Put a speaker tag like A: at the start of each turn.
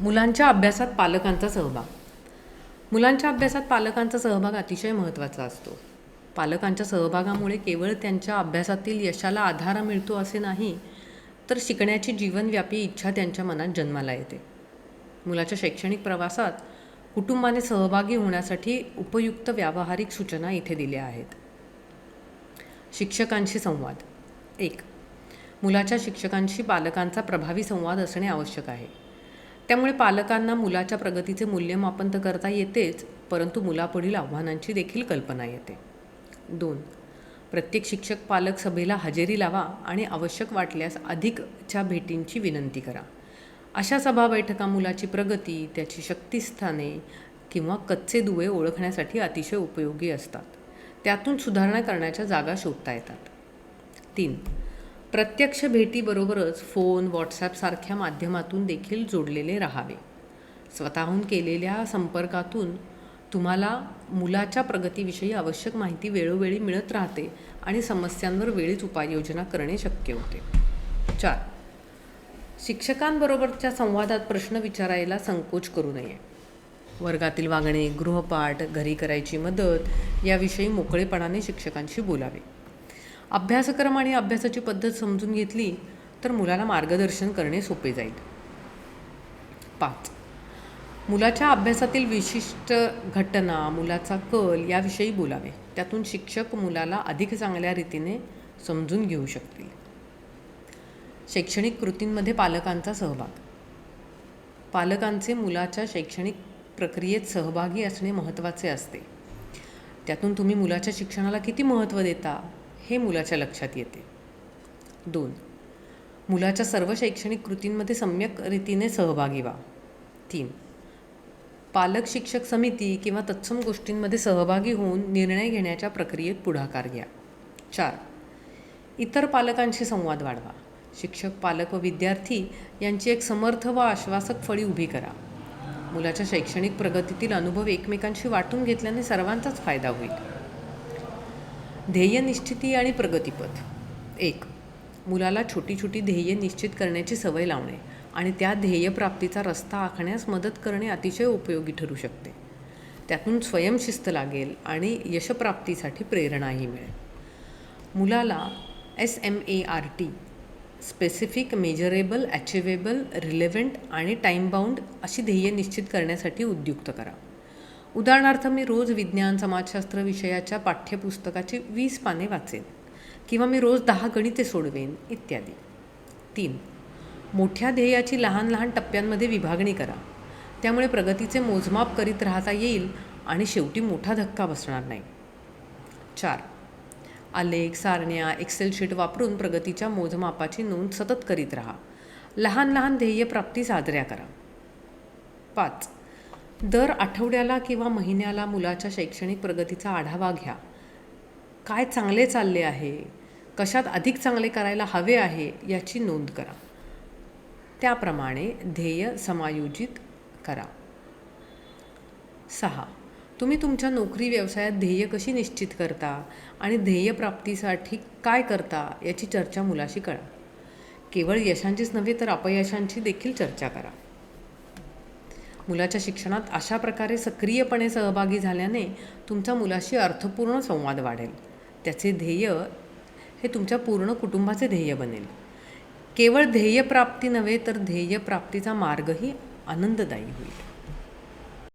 A: मुलांच्या अभ्यासात पालकांचा सहभाग. मुलांच्या अभ्यासात पालकांचा सहभाग अतिशय महत्त्वाचा असतो. पालकांच्या सहभागामुळे केवळ त्यांच्या अभ्यासातील यशाला आधार मिळतो असे नाही तर शिकण्याची जीवनव्यापी इच्छा त्यांच्या मनात जन्माला येते. मुलाच्या शैक्षणिक प्रवासात कुटुंबाने सहभागी होण्यासाठी उपयुक्त व्यावहारिक सूचना इथे दिल्या आहेत. शिक्षकांशी संवाद. एक मुलाच्या शिक्षकांशी पालकांचा प्रभावी संवाद असणे आवश्यक आहे. त्यामुळे पालकांना मुलाच्या प्रगतीचे मूल्यमापन तर करता येतेच परंतु मुलापुढील आव्हानांची देखील कल्पना येते. दोन प्रत्येक शिक्षक पालक सभेला हजेरी लावा आणि आवश्यक वाटल्यास अधिकच्या भेटींची विनंती करा. अशा सभा बैठका मुलाची प्रगती त्याची शक्तिस्थाने किंवा कच्चे दुवे ओळखण्यासाठी अतिशय उपयोगी असतात. त्यातून सुधारणा करण्याच्या जागा शोधता येतात. तीन प्रत्यक्ष भेटीबरोबरच फोन व्हॉट्सॲपसारख्या माध्यमातून देखील जोडलेले राहावे. स्वतःहून केलेल्या संपर्कातून तुम्हाला मुलाच्या प्रगतीविषयी आवश्यक माहिती वेळोवेळी मिळत राहते आणि समस्यांवर वेळीच उपाययोजना करणे शक्य होते. चार. शिक्षकांबरोबरच्या संवादात प्रश्न विचारायला संकोच करू नये. वर्गातील वागणे गृहपाठ घरी करायची मदत याविषयी मोकळेपणाने शिक्षकांशी बोलावे. अभ्यासक्रम आणि अभ्यासाची पद्धत समजून घेतली तर मुलाला मार्गदर्शन करणे सोपे जाईल. पाच. मुलाच्या अभ्यासातील विशिष्ट घटना मुलाचा कल याविषयी बोलावे. त्यातून शिक्षक मुलाला अधिक चांगल्या रीतीने समजून घेऊ शकतील. शैक्षणिक कृतींमध्ये पालकांचा सहभाग. पालकांचे मुलाच्या शैक्षणिक प्रक्रियेत सहभागी असणे महत्त्वाचे असते. त्यातून तुम्ही मुलाच्या शिक्षणाला किती महत्त्व देता? हे मुलाच्या लक्षात येते. दोन मुलाच्या सर्व शैक्षणिक कृतींमध्ये सम्यक रीतीने सहभागी व्हा. तीन पालक शिक्षक समिती किंवा तत्सम गोष्टींमध्ये सहभागी होऊन निर्णय घेण्याच्या प्रक्रियेत पुढाकार घ्या. चार इतर पालकांशी संवाद वाढवा. शिक्षक पालक व विद्यार्थी यांची एक समर्थ व आश्वासक फळी उभी करा. मुलाच्या शैक्षणिक प्रगतीतील अनुभव एकमेकांशी वाटून घेतल्याने सर्वांचाच फायदा होईल. ध्येय निश्चिती आणि प्रगतीपथ. एक मुलाला छोटी छोटी ध्येय निश्चित करण्याची सवय लावणे आणि त्या ध्येयप्राप्तीचा रस्ता आखण्यास मदत करणे अतिशय उपयोगी ठरू शकते. त्यातून स्वयंशिस्त लागेल आणि यशप्राप्तीसाठी प्रेरणाही मिळेल. मुलाला S M A R T specific measurable achievable relevant आणि टाईमबाउंड अशी ध्येय निश्चित करण्यासाठी उद्युक्त करा. उदाहरणार्थ मी रोज विज्ञान समाजशास्त्र विषयाच्या पाठ्यपुस्तकाची वीस पाने वाचेन किंवा मी रोज दहा गणिते सोडवेन इत्यादी. तीन मोठ्या ध्येयाची लहान लहान टप्प्यांमध्ये विभागणी करा. त्यामुळे प्रगतीचे मोजमाप करीत राहता येईल आणि शेवटी मोठा धक्का बसणार नाही. चार आलेख सारण्या एक्सेल शीट वापरून प्रगतीच्या मोजमापाची नोंद सतत करीत राहा. लहान लहान ध्येयप्राप्ती साजऱ्या करा. पाच दर आठवड्याला किंवा महिन्याला मुलाच्या शैक्षणिक प्रगतीचा आढावा घ्या. काय चांगले चालले आहे? कशात अधिक चांगले करायला हवे आहे याची नोंद करा. त्याप्रमाणे ध्येय समायोजित करा. सहा. तुम्ही तुमच्या नोकरी व्यवसायात ध्येय कशी निश्चित करता आणि ध्येयप्राप्तीसाठी काय करता याची चर्चा मुलाशी करा. केवळ यशांचीच नव्हे तर अपयशांची देखील चर्चा करा. मुलाच्या शिक्षणात अशा प्रकारे सक्रियपणे सहभागी झाल्याने तुमच्या मुलाशी अर्थपूर्ण संवाद वाढेल. त्याचे ध्येय हे तुमच्या पूर्ण कुटुंबाचे ध्येय बनेल. केवळ ध्येयप्राप्ती नव्हे तर ध्येयप्राप्तीचा मार्गही आनंददायी होईल.